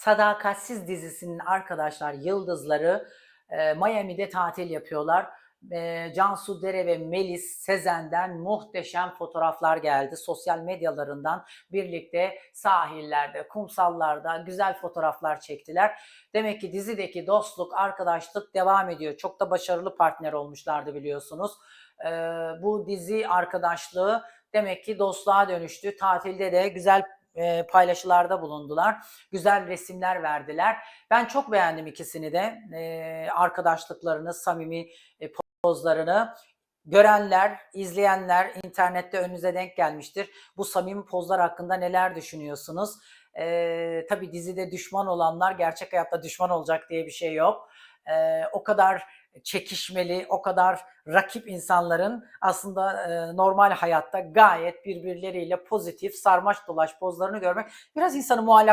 Sadakatsiz dizisinin arkadaşlar yıldızları e, Miami'de tatil yapıyorlar. E, Cansu Dere ve Melis Sezen'den muhteşem fotoğraflar geldi. Sosyal medyalarından birlikte sahillerde, kumsallarda güzel fotoğraflar çektiler. Demek ki dizideki dostluk, arkadaşlık devam ediyor. Çok da başarılı partner olmuşlardı biliyorsunuz. E, bu dizi arkadaşlığı demek ki dostluğa dönüştü. Tatilde de güzel e, paylaşılarda bulundular. Güzel resimler verdiler. Ben çok beğendim ikisini de. E, arkadaşlıklarını, samimi e, pozlarını. Görenler, izleyenler internette önünüze denk gelmiştir. Bu samimi pozlar hakkında neler düşünüyorsunuz? E, tabii dizide düşman olanlar gerçek hayatta düşman olacak diye bir şey yok. E, o kadar çekişmeli, o kadar rakip insanların aslında e, normal hayatta gayet birbirleriyle pozitif sarmaş dolaş pozlarını görmek biraz insanı muallak